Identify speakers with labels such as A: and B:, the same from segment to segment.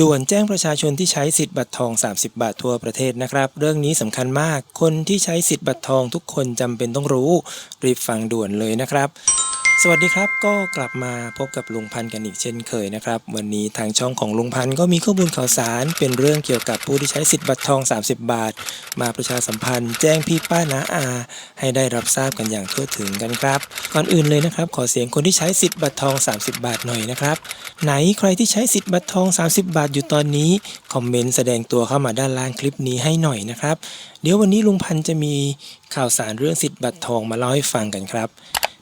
A: ด่วนแจ้งประชาชนที่ใช้สิทธิ์บัตรทอง 30 บาททั่วประเทศนะครับ เรื่องนี้สำคัญมาก คนที่ใช้สิทธิ์บัตรทองทุกคนจำเป็นต้องรู้ รีบฟังด่วนเลยนะครับ สวัสดีครับก็กลับมาพบกับลุงพันธ์กันอีกเช่นเคยนะครับ วันนี้ทางช่องของลุงพันธ์ก็มีข้อมูลข่าวสาร เป็นเรื่องเกี่ยวกับผู้ที่ใช้สิทธิ์บัตรทอง 30 บาท มาประชาสัมพันธ์ แจ้งพี่ป้านาอา ให้ได้รับทราบกันอย่างทั่วถึงกันครับ ก่อนอื่นเลยนะครับ ขอเสียงคนที่ใช้สิทธิ์บัตรทอง 30 บาทหน่อยนะครับไหนใครที่ใช้สิทธิ์บัตรทอง 30 บาทอยู่ตอนนี้คอมเมนต์แสดงตัวเข้ามาด้านล่างคลิปนี้ให้หน่อยนะครับเดี๋ยววันนี้ลุงพันธ์จะมีข่าวสารเรื่องสิทธิ์บัตรทองมาเล่าให้ฟังกันครับ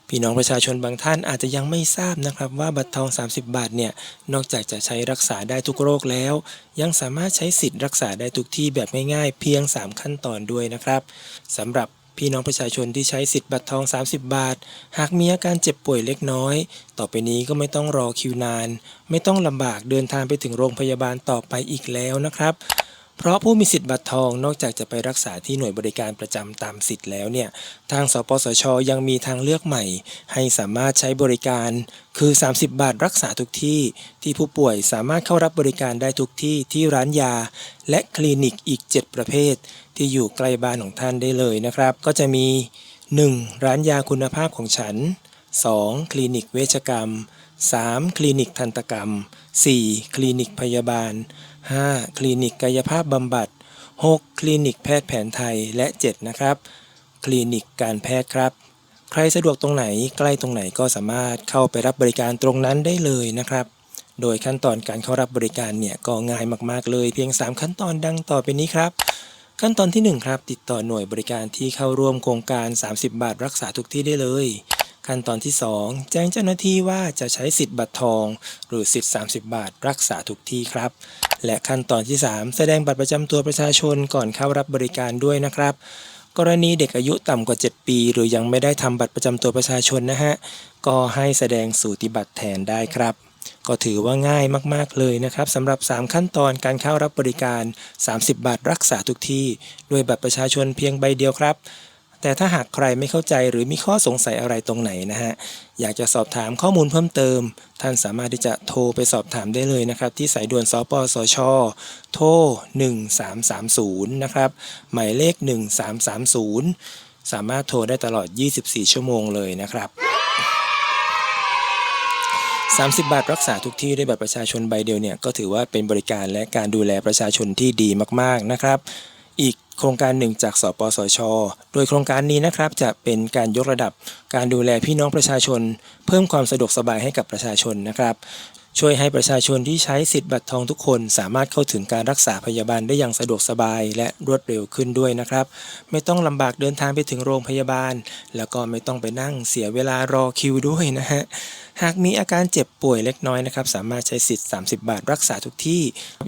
A: พี่น้องประชาชนบางท่านอาจจะยังไม่ทราบนะครับว่าบัตรทอง 30 บาทเนี่ยนอกจากจะใช้รักษาได้ทุกโรคแล้ว ยังสามารถใช้สิทธิ์รักษาได้ทุกที่แบบง่ายๆ เพียง 3 ขั้นตอนด้วยนะครับสำหรับพี่น้องประชาชนที่ใช้สิทธิ์บัตรทอง 30 บาท หากมีอาการเจ็บป่วยเล็กน้อย ต่อไปนี้ก็ไม่ต้องรอคิวนาน ไม่ต้องลำบากเดินทางไปถึงโรงพยาบาลต่อไปอีกแล้วนะครับ เพราะผู้มีสิทธิ์บัตรทองนอกจากจะไปรักษาที่หน่วยบริการประจำตามสิทธิ์แล้วเนี่ยทางสปสช ยังมีทางเลือกใหม่ ให้สามารถใช้บริการ คือ 30 บาทรักษาทุกที่ ที่ผู้ป่วยสามารถเข้ารับบริการได้ทุกที่ที่ร้านยา และคลินิกอีก 7 ประเภท ที่อยู่ใกล้บ้านของท่านได้เลยนะครับ ก็จะมี 1. ร้านยาคุณภาพของฉัน 2. คลินิกเวชกรรม 3. คลินิกทันตกรรม 4. คลินิกพยาบาล 5. คลินิกกายภาพบำบัด 6. คลินิกแพทย์แผนไทยและ 7 นะครับ คลินิกการแพทย์ครับ ใครสะดวกตรงไหนใกล้ตรงไหนก็สามารถเข้าไปรับบริการตรงนั้นได้เลยนะครับ โดยขั้นตอนการเข้ารับบริการเนี่ยก็ง่ายมากๆเลย เพียง 3 ขั้นตอนดังต่อไปนี้ครับ ขั้นตอนที่ 1 ครับ ติดต่อหน่วยบริการที่เข้าร่วมโครงการ 30 บาทรักษาทุกที่ได้เลยขั้นตอนที่ 2 แจ้งเจ้าหน้าที่ว่าจะใช้สิทธิ์บัตรทอง หรือสิทธิ์ 30 บาท รักษาทุกที่ครับ และขั้นตอนที่ 3 แสดงบัตรประจำตัวประชาชนก่อนเข้ารับบริการด้วยนะครับ กรณีเด็กอายุต่ำกว่า 7 ปี หรือยังไม่ได้ทำบัตรประจำตัวประชาชนนะฮะ ก็ให้แสดงสูติบัตรแทนได้ครับ ก็ถือว่าง่ายมากๆเลยนะครับสำหรับ 3 ขั้นตอนการเข้ารับบริการ 30 บาทรักษาทุกที่ ด้วยบัตรประชาชนเพียงใบเดียวครับ แต่ถ้าหากใครไม่เข้าใจหรือมีข้อสงสัยอะไรตรงไหนนะฮะ อยากจะสอบถามข้อมูลเพิ่มเติม ท่านสามารถที่จะโทรไปสอบถามได้เลยนะครับ ที่สายด่วนสปสช โทร 1330 นะครับ หมายเลข 1330 สามารถโทรได้ตลอด 24 ชั่วโมงเลยนะครับ30 บาทรักษาทุกที่ด้วยบัตรประชาชนใบเดียวเนี่ยก็ถือว่าเป็นบริการและการดูแลประชาชนที่ดีมาก ๆ นะครับ อีกโครงการหนึ่งจากสปสช โดยโครงการนี้นะครับจะเป็นการยกระดับการดูแลพี่น้องประชาชน เพิ่มความสะดวกสบายให้กับประชาชนนะครับช่วยให้ประชาชนที่ใช้สิทธิ์บัตรทองทุกคนสามารถเข้าถึงการรักษาพยาบาลได้อย่างสะดวกสบายและรวดเร็วขึ้นด้วยนะครับ ไม่ต้องลำบากเดินทางไปถึงโรงพยาบาล แล้วก็ไม่ต้องไปนั่งเสียเวลารอคิวด้วยนะฮะ หากมีอาการเจ็บป่วยเล็กน้อยนะครับสามารถใช้สิทธิ์ 30 บาทรักษาทุกที่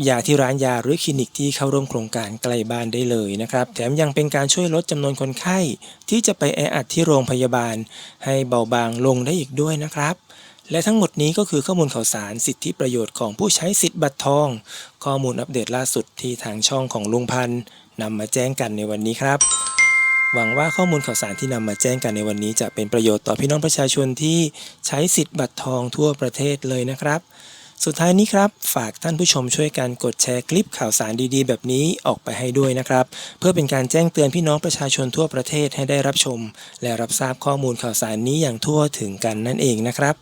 A: ยาที่ร้านยาหรือคลินิกที่เข้าร่วมโครงการใกล้บ้านได้เลยนะครับแถมยังเป็นการช่วยลดจำนวนคนไข้ ที่จะไปแออัดที่โรงพยาบาล ให้เบาบางลงได้อีกด้วยนะครับ และทั้งหมดนี้ก็คือข้อมูลข่าวสารสิทธิประโยชน์ของผู้ใช้สิทธิ์บัตรทอง ข้อมูลอัปเดตล่าสุดที่ทางช่องของลุงพันธ์นำมาแจ้งกันในวันนี้ครับ หวังว่าข้อมูลข่าวสารที่นำมาแจ้งกันในวันนี้จะเป็นประโยชน์ต่อพี่น้องประชาชนที่ใช้สิทธิ์บัตรทองทั่วประเทศเลยนะครับ สุดท้ายนี้ครับ ฝากท่านผู้ชมช่วยกันกดแชร์คลิปข่าวสารดีๆ แบบนี้ออกไปให้ด้วยนะครับ เพื่อเป็นการแจ้งเตือนพี่น้องประชาชนทั่วประเทศให้ได้รับชม และรับทราบข้อมูลข่าวสารนี้อย่างทั่วถึงกันนั่นเองนะครับ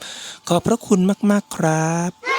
A: ขอบพระคุณมากๆครับ